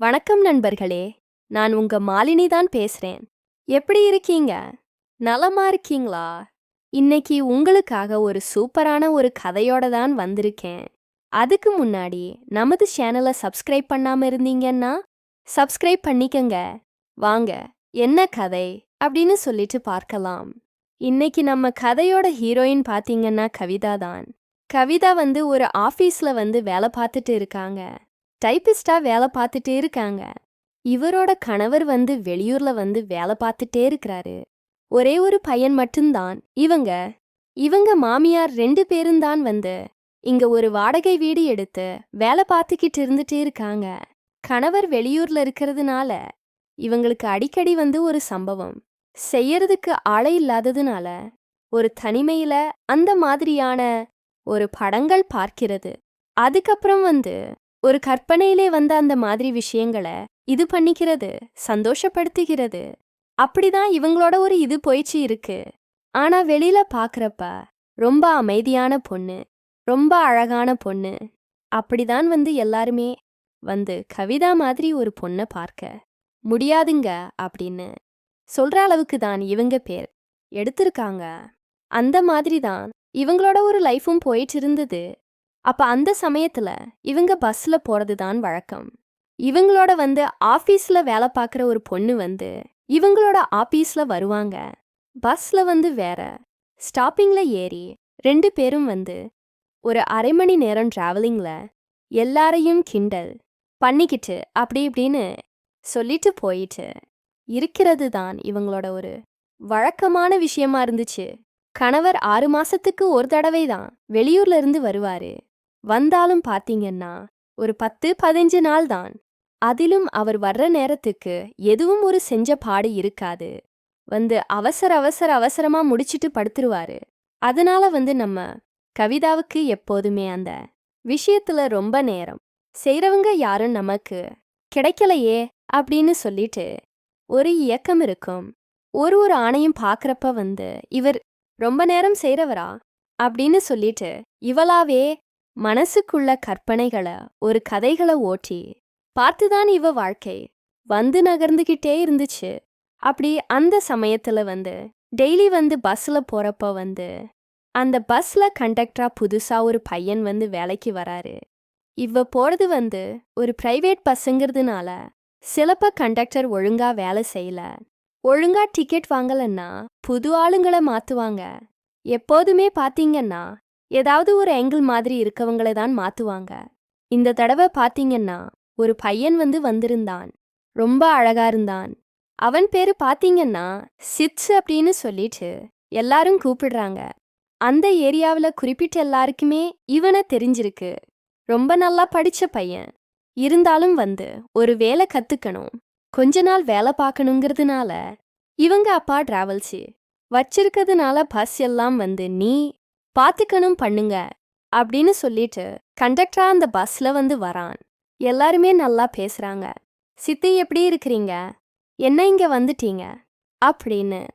வணக்கம் நண்பர்களே நான் உங்க மாலினி தான் பேசுறேன். எப்படி இருக்கீங்க? நலமா இருக்கீங்களா? இன்னைக்கு உங்களுக்காக ஒரு சூப்பரான ஒரு கதையோட தான் வந்திருக்கேன். அதுக்கு முன்னாடி நமது சேனலை சப்ஸ்கிரைப் பண்ணாம இருந்தீங்கன்னா சப்ஸ்கிரைப் பண்ணிக்கங்க. வாங்க என்ன கதை? அப்படின்னு சொல்லிட்டு பார்க்கலாம். இன்னைக்கு நம்ம கதையோட ஹீரோயின் பார்த்தீங்கன்னா கவிதா தான். கவிதா வந்து ஒரு ஆஃபீஸில் வந்து வேலை பார்த்துட்டு இருக்காங்க. டைப்பிஸ்டா வேலை பார்த்துட்டே இருக்காங்க. இவரோட கணவர் வந்து வெளியூர்ல வந்து வேலை பார்த்துட்டே இருக்கிறாரு. ஒரே ஒரு பையன் மட்டும்தான். இவங்க இவங்க மாமியார் ரெண்டு பேரும் தான் வந்து இங்க ஒரு வாடகை வீடு எடுத்து வேலை பார்த்துக்கிட்டு இருந்துட்டே இருக்காங்க. கணவர் வெளியூர்ல இருக்கிறதுனால இவங்களுக்கு அடிக்கடி வந்து ஒரு சம்பவம். செய்யறதுக்கு ஆளை இல்லாததுனால ஒரு தனிமையில அந்த மாதிரியான ஒரு படங்கள் பார்க்கிறது. அதுக்கப்புறம் வந்து ஒரு கற்பனையிலே வந்த அந்த மாதிரி விஷயங்களை இது பண்ணிக்கிறது சந்தோஷப்படுத்துகிறது. அப்படிதான் இவங்களோட ஒரு இது போயிச்சு இருக்கு. ஆனா வெளியில பாக்குறப்ப ரொம்ப அமைதியான பொண்ணு ரொம்ப அழகான பொண்ணு அப்படிதான் வந்து எல்லாருமே வந்து கவிதா மாதிரி ஒரு பொண்ணை பார்க்க முடியாதுங்க அப்படின்னு சொல்ற அளவுக்கு தான் இவங்க பேர் எடுத்திருக்காங்க. அந்த மாதிரி தான் இவங்களோட ஒரு லைஃபும் போயிட்டு இருந்தது. அப்ப அந்த சமயத்துல இவங்க பஸ்ல போறது தான் வழக்கம். இவங்களோட வந்து ஆபீஸ்ல வேலை பார்க்குற ஒரு பொண்ணு வந்து இவங்களோட ஆபீஸ்ல வருவாங்க. பஸ்ல வந்து வேற ஸ்டாப்பிங்ல ஏறி ரெண்டு பேரும் வந்து ஒரு அரை மணி நேரம் டிராவலிங்ல எல்லாரையும் கிண்டல் பண்ணிக்கிட்டு அப்படி இப்படின்னு சொல்லிட்டு போயிட்டு இருக்கிறது தான் இவங்களோட ஒரு வழக்கமான விஷயமா இருந்துச்சு. கணவர் ஆறு மாசத்துக்கு ஒரு தடவை தான் வெளியூர்ல இருந்து வருவாரு. வந்தாலும் பாத்தீங்கன்னா ஒரு பத்து பதினஞ்சு நாள் தான். அதிலும் அவர் வர்ற நேரத்துக்கு எதுவும் ஒரு செஞ்ச பாடு இருக்காது. வந்து அவசர அவசர அவசரமா முடிச்சிட்டு படுத்துருவாரு. அதனால வந்து நம்ம கவிதாவுக்கு எப்போதுமே அந்த விஷயத்துல ரொம்ப நேரம். செய்றவங்க யாரும் நமக்கு கிடைக்கலையே அப்படின்னு சொல்லிட்டு ஒரு இயக்கம் இருக்கும். ஒரு ஒரு ஆணையும் பார்க்குறப்ப வந்து இவர் ரொம்ப நேரம் செய்கிறவரா அப்படின்னு சொல்லிட்டு இவளாவே மனசுக்குள்ள கற்பனைகளை ஒரு கதைகளை ஓட்டி பார்த்துதான் இவ வாழ்க்கை வந்து நகர்ந்துகிட்டே இருந்துச்சு. அப்படி அந்த சமயத்துல வந்து டெய்லி வந்து பஸ்ல போறப்ப வந்து அந்த பஸ்ல கண்டக்டரா புதுசா ஒரு பையன் வந்து வேலைக்கு வராரு. இவ போறது வந்து ஒரு பிரைவேட் பஸ்ஸுங்கிறதுனால சிலப்ப கண்டக்டர் ஒழுங்கா வேலை செய்யல. ஒழுங்கா டிக்கெட் வாங்கலன்னா புது ஆளுங்களை மாத்துவாங்க. எப்போதுமே பாத்தீங்கன்னா ஏதாவது ஒரு ஆங்கிள் மாதிரி இருக்கவங்களை தான் மாத்துவாங்க. இந்த தடவை பாத்தீங்கன்னா ஒரு பையன் வந்து வந்திருந்தான். ரொம்ப அழகா இருந்தான். அவன் பேரு பாத்தீங்கன்னா சிட்ஸ் அப்படின்னு சொல்லிட்டு எல்லாரும் கூப்பிடுறாங்க. அந்த ஏரியாவில் குறிப்பிட்ட எல்லாருக்குமே இவனை தெரிஞ்சிருக்கு. ரொம்ப நல்லா படிச்ச பையன். இருந்தாலும் வந்து ஒரு வேலை கத்துக்கணும். கொஞ்ச நாள் வேலை பார்க்கணுங்கிறதுனால இவங்க அப்பா டிராவல்ஸு வச்சிருக்கிறதுனால பஸ் எல்லாம் வந்து நீ பார்த்துக்கணும் பண்ணுங்க அப்படின்னு சொல்லிட்டு கண்டக்டரா அந்த பஸ்ல வந்து வரான். எல்லாருமே நல்லா பேசுறாங்க. சித்தி எப்படி இருக்கிறீங்க? என்ன இங்க வந்துட்டீங்க? அப்படின்னு.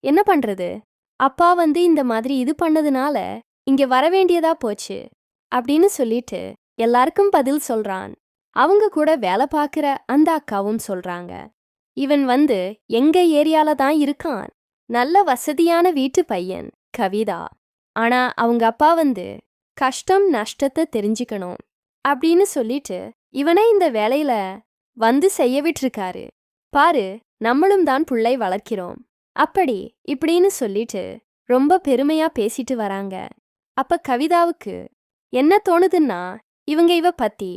என்ன பண்றது? அப்பா வந்து இந்த மாதிரி இது பண்ணதுனால இங்க வரவேண்டியதா போச்சு அப்படின்னு சொல்லிட்டு எல்லாருக்கும் பதில் சொல்றான். அவங்க கூட வேலை பார்க்குற அந்த அக்காவும் சொல்றாங்க. இவன் வந்து எங்க ஏரியால தான் இருக்கான். நல்ல வசதியான வீட்டு பையன் கவிதா. ஆனா அவங்க அப்பா வந்து கஷ்டம் நஷ்டத்தை தெரிஞ்சுக்கணும் அப்படின்னு சொல்லிட்டு இவனை இந்த வேலையில வந்து செய்ய விட்டுருக்காரு. பாரு நம்மளும் தான் புள்ளை வளர்க்கிறோம். அப்படி இப்படின்னு சொல்லிட்டு ரொம்ப பெருமையா பேசிட்டு வராங்க. அப்ப கவிதாவுக்கு என்ன தோணுதுன்னா இவங்க இவ பத்தி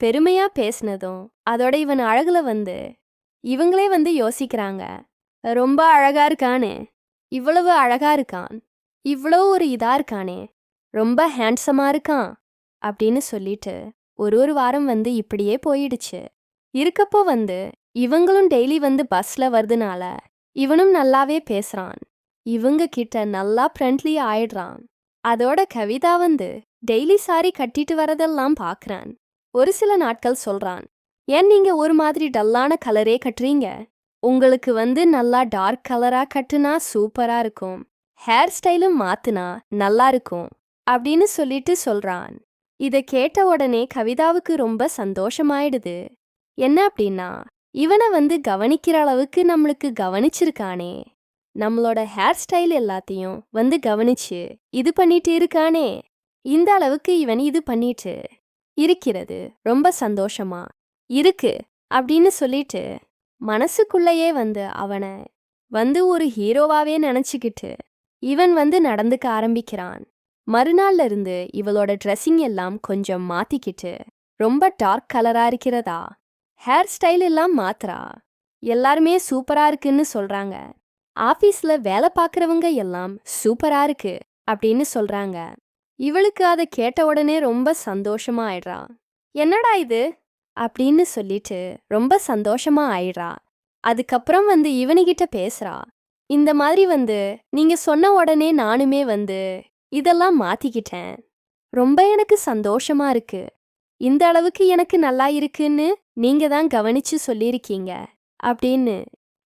பெருமையா பேசினதும் அதோட இவன் அழகுல வந்து இவங்களே வந்து யோசிக்கிறாங்க. ரொம்ப அழகா இருக்கானு இவ்வளவு அழகா இருக்கான். இவ்வளோ ஒரு இதா இருக்கானே ரொம்ப ஹேண்ட்ஸமா இருக்கான் அப்படின்னு சொல்லிட்டு ஒரு ஒரு வாரம் வந்து இப்படியே போயிடுச்சு. இருக்கப்போ வந்து இவங்களும் டெய்லி வந்து பஸ்ல வருதுனால இவனும் நல்லாவே பேசுறான். இவங்க கிட்ட நல்லா ஃப்ரெண்ட்லி ஆயிடுறான். அதோட கவிதா வந்து டெய்லி சாரி கட்டிட்டு வரதெல்லாம் பாக்குறான். ஒரு சில நாட்கள் சொல்றான் ஏன் நீங்க ஒரு மாதிரி டல்லான கலரே கட்டுறீங்க? உங்களுக்கு வந்து நல்லா டார்க் கலரா கட்டுனா சூப்பரா இருக்கும். ஹேர் ஸ்டைலும் மாத்துனா நல்லா இருக்கும் அப்படின்னு சொல்லிட்டு சொல்றான். இத கேட்ட உடனே கவிதாவுக்கு ரொம்ப சந்தோஷமாயிடுது. என்ன அப்படின்னா இவனை வந்து கவனிக்கிற அளவுக்கு நம்மளுக்கு கவனிச்சிருக்கானே. நம்மளோட ஹேர் ஸ்டைல் எல்லாத்தையும் வந்து கவனிச்சு இது பண்ணிட்டு இருக்கானே. இந்த அளவுக்கு இவன் இது பண்ணிட்டு இருக்கிறது ரொம்ப சந்தோஷமா இருக்கு அப்படின்னு சொல்லிட்டு மனசுக்குள்ளேயே வந்து அவனை வந்து ஒரு ஹீரோவாவே நினைச்சுக்கிட்டு இவன் வந்து நடந்துக்க ஆரம்பிக்கிறான். மறுநாள்ல இருந்து இவளோட ட்ரெஸ்ஸிங் எல்லாம் கொஞ்சம் மாத்திக்கிட்டு ரொம்ப டார்க் கலரா இருக்கிறதா? ஹேர் ஸ்டைல் எல்லாம் மாத்துறா? எல்லாருமே சூப்பரா இருக்குன்னு சொல்றாங்க. ஆபீஸ்ல வேலை பார்க்கறவங்க எல்லாம் சூப்பரா இருக்கு அப்படின்னு சொல்றாங்க. இவளுக்கு அதை கேட்ட உடனே ரொம்ப சந்தோஷமா ஆயிடுறா. என்னடா இது? அப்படின்னு சொல்லிட்டு ரொம்ப சந்தோஷமா ஆயிடுறா. அதுக்கப்புறம் வந்து இவனுகிட்ட பேசுறா. இந்த மாதிரி வந்து நீங்க சொன்ன உடனே நானுமே வந்து இதெல்லாம் மாத்திக்கிட்டேன். ரொம்ப எனக்கு சந்தோஷமா இருக்கு. இந்த அளவுக்கு எனக்கு நல்லா இருக்குன்னு நீங்க தான் கவனிச்சு சொல்லியிருக்கீங்க. அப்படின்னு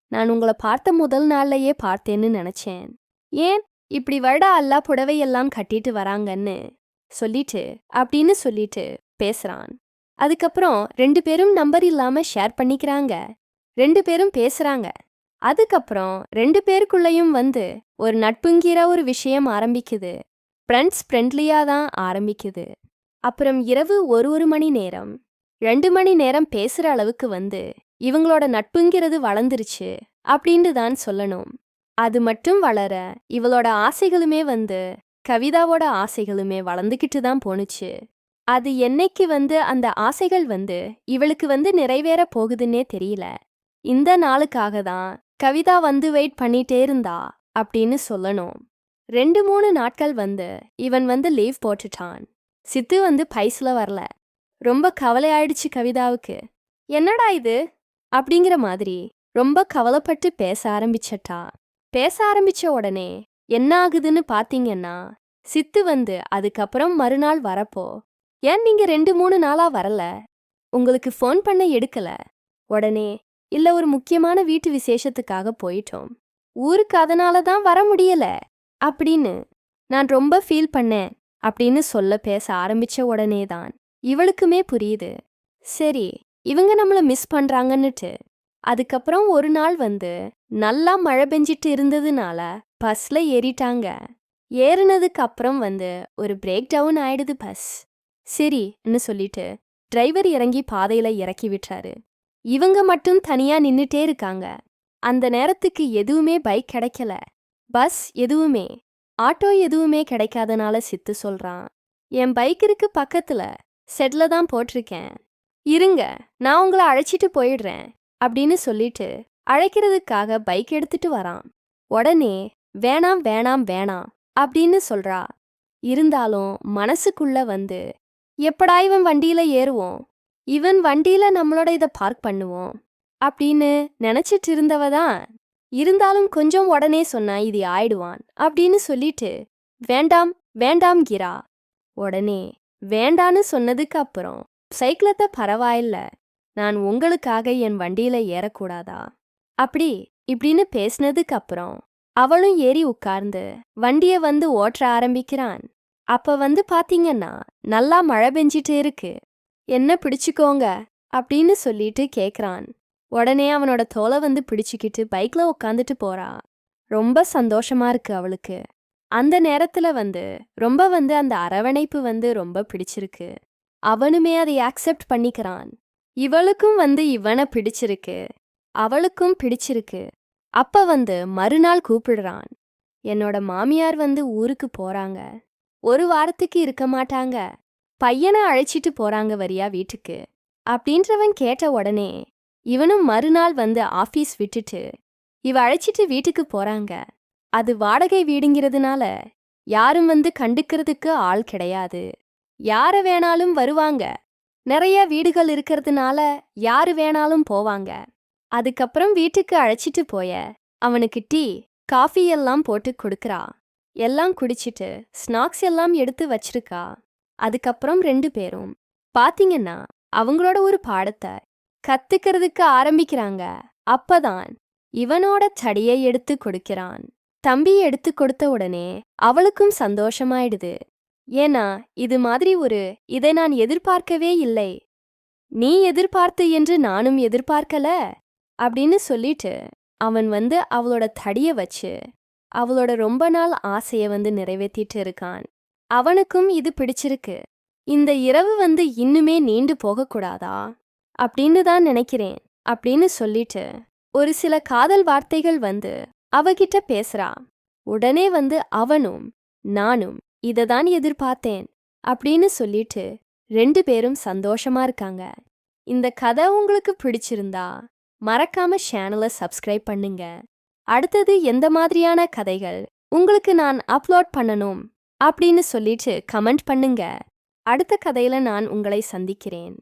நான் உங்களை பார்த்த முதல் நாள்லயே பார்த்தேன்னு நினைச்சேன். ஏன்? இப்படி வருடா அல்லா புடவையெல்லாம் கட்டிட்டு வராங்கன்னு சொல்லிட்டு அப்படின்னு சொல்லிட்டு பேசுறான். அதுக்கப்புறம் ரெண்டு பேரும் நம்பர் இல்லாம ஷேர் பண்ணிக்கிறாங்க. ரெண்டு பேரும் பேசுறாங்க. அதுக்கப்புறம் ரெண்டு பேருக்குள்ளேயும் வந்து ஒரு நட்புங்கிற ஒரு விஷயம் ஆரம்பிக்குது. ஃப்ரெண்ட்ஸ் ஃப்ரெண்ட்லியா தான் ஆரம்பிக்குது. அப்புறம் இரவு ஒரு ஒரு மணி நேரம். ரெண்டு மணி நேரம் பேசுற அளவுக்கு வந்து இவங்களோட நட்புங்கிறது வளர்ந்துருச்சு அப்படின்னு தான் சொல்லணும். அது மட்டும் வளர இவளோட ஆசைகளுமே வந்து கவிதாவோட ஆசைகளுமே வளர்ந்துக்கிட்டு தான் போணுச்சு. அது என்னைக்கு வந்து அந்த ஆசைகள் வந்து இவளுக்கு வந்து நிறைவேற போகுதுன்னே தெரியல. இந்த நாளுக்காக தான் கவிதா வந்து வெயிட் பண்ணிட்டே இருந்தா அப்படின்னு சொல்லணும். ரெண்டு மூணு நாட்கள் வந்து இவன் வந்து லீவ் போட்டுட்டான். சித்து வந்து பைஸ்ல வரல. ரொம்ப கவலையாயிடுச்சு கவிதாவுக்கு. என்னடா இது? அப்படிங்கிற மாதிரி ரொம்ப கவலைப்பட்டு பேச ஆரம்பிச்சட்டா. பேச ஆரம்பிச்ச உடனே என்ன ஆகுதுன்னு பாத்தீங்கன்னா சித்து வந்து அதுக்கப்புறம் மறுநாள் வரப்போ ஏன் நீங்க ரெண்டு மூணு நாளா வரல? உங்களுக்கு ஃபோன் பண்ண எடுக்கல? உடனே இல்ல ஒரு முக்கியமான வீட்டு விசேஷத்துக்காக போயிட்டோம். ஊருக்கு அதனால தான் வர முடியல. அப்படின்னு நான் ரொம்ப ஃபீல் பண்ணேன் அப்படின்னு சொல்ல பேச ஆரம்பிச்ச உடனே தான் இவளுக்குமே புரியுது. சரி இவங்க நம்மள மிஸ் பண்றாங்கன்னுட்டு. அதுக்கப்புறம் ஒரு நாள் வந்து நல்லா மழை பெஞ்சிட்டு இருந்ததுனால பஸ்ல ஏறிட்டாங்க. ஏறினதுக்கு அப்புறம் வந்து ஒரு பிரேக் டவுன் ஆயிடுது பஸ். சரின்னு சொல்லிட்டு டிரைவர் இறங்கி பாதையில இறக்கி விட்டாரு இவங்க மட்டும் தனியா நின்னுட்டே இருக்காங்க. அந்த நேரத்துக்கு எதுவுமே பைக் கிடைக்கல. பஸ் எதுவுமே. ஆட்டோ எதுவுமே கிடைக்காதனால சித்து சொல்றான். என் பைக் இருக்கு பக்கத்துல. செட்ல தான் போட்டிருக்கேன். இருங்க நான் உங்களை அழைச்சிட்டு போயிடுறேன் அப்படின்னு சொல்லிட்டு அழைக்கிறதுக்காக பைக் எடுத்துட்டு வரான். உடனே வேணாம் வேணாம் வேணாம் அப்படின்னு சொல்றா. இருந்தாலும் மனசுக்குள்ள வந்து எப்படா இவன் வண்டியில ஏறுவோம்? இவன் வண்டியில நம்மளோட இதை பார்க் பண்ணுவோம் அப்படின்னு நினைச்சிட்டு இருந்தவ தான் இருந்தாலும் கொஞ்சம் உடனே சொன்னா இது ஆயிடுவான் அப்படின்னு சொல்லிட்டு வேண்டாம் வேண்டாம் கிரா உடனே வேண்டான்னு சொன்னதுக்கு அப்புறம் சைக்கிளத்தை பரவாயில்ல நான் உங்களுக்காக என் வண்டியில ஏறக்கூடாதா? அப்படி இப்படின்னு பேசினதுக்கு அப்புறம் அவளும் ஏறி உட்கார்ந்து வண்டிய வந்து ஓட்ட ஆரம்பிக்கிறான். அப்ப வந்து பாத்தீங்கன்னா நல்லா மழை பெஞ்சிட்டு இருக்கு. என்ன பிடிச்சுக்கோங்க அப்படின்னு சொல்லிட்டு கேக்குறான். உடனே அவனோட தோலை வந்து பிடிச்சுக்கிட்டு பைக்ல உட்காந்துட்டு போறா. ரொம்ப சந்தோஷமா இருக்கு அவளுக்கு. அந்த நேரத்துல வந்து ரொம்ப வந்து அந்த அரவணைப்பு வந்து ரொம்ப பிடிச்சிருக்கு. அவனுமே அதை அக்செப்ட் பண்ணிக்கிறான். இவளுக்கும் வந்து இவனை பிடிச்சிருக்கு. அவளுக்கும் பிடிச்சிருக்கு. அப்ப வந்து மறுநாள் கூப்பிடுறான். என்னோட மாமியார் வந்து ஊருக்கு போறாங்க. ஒரு வாரத்துக்கு இருக்க மாட்டாங்க. பையனை அழைச்சிட்டு போறாங்க வரியா வீட்டுக்கு? அப்படின்றவன் கேட்ட உடனே இவனும் மறுநாள் வந்து ஆபீஸ் விட்டுட்டு இவ அழைச்சிட்டு வீட்டுக்கு போறாங்க. அது வாடகை வீடுங்கிறதுனால யாரும் வந்து கண்டுக்கிறதுக்கு ஆள் கிடையாது. யார வேணாலும் வருவாங்க. நிறைய வீடுகள் இருக்கிறதுனால யாரு வேணாலும் போவாங்க. அதுக்கப்புறம் வீட்டுக்கு அழைச்சிட்டு போய அவனுக்கு டீ காஃபி எல்லாம் போட்டு கொடுக்கறா. எல்லாம் குடிச்சிட்டு ஸ்நாக்ஸ் எல்லாம் எடுத்து வச்சிருக்கா. அதுக்கப்புறம் ரெண்டு பேரும். பாத்தீங்கன்னா அவங்களோட ஒரு பாடத்தை கத்துக்கிறதுக்கு ஆரம்பிக்கிறாங்க. அப்பதான் இவனோட தடியை எடுத்து கொடுக்கிறான். தம்பி எடுத்து கொடுத்த உடனே அவளுக்கும் சந்தோஷமாயிடுது. ஏன்னா இது மாதிரி ஒரு இதை நான் எதிர்பார்க்கவே இல்லை. நீ எதிர்பார்த்து என்று நானும் எதிர்பார்க்கல அப்படின்னு சொல்லிட்டு அவன் வந்து அவளோட தடிய வச்சு அவளோட ரொம்ப நாள் ஆசைய வந்து நிறைவேற்றிட்டு இருக்கான். அவனுக்கும் இது பிடிச்சிருக்கு. இந்த இரவு வந்து இன்னுமே நீண்டு போகக்கூடாதா? அப்படின்னு தான் நினைக்கிறேன் அப்படின்னு சொல்லிட்டு ஒரு சில காதல் வார்த்தைகள் வந்து அவகிட்ட பேசுறா. உடனே வந்து அவனும் நானும் இதை தான் எதிர்பார்த்தேன் அப்படின்னு சொல்லிட்டு ரெண்டு பேரும் சந்தோஷமா இருக்காங்க. இந்த கதை உங்களுக்கு பிடிச்சிருந்தா மறக்காம சேனலை சப்ஸ்கிரைப் பண்ணுங்க. அடுத்தது எந்த மாதிரியான கதைகள் உங்களுக்கு நான் அப்லோட் பண்ணணும் அப்படின்னு சொல்லிட்டு கமெண்ட் பண்ணுங்க. அடுத்த கதையில நான் உங்களை சந்திக்கிறேன்.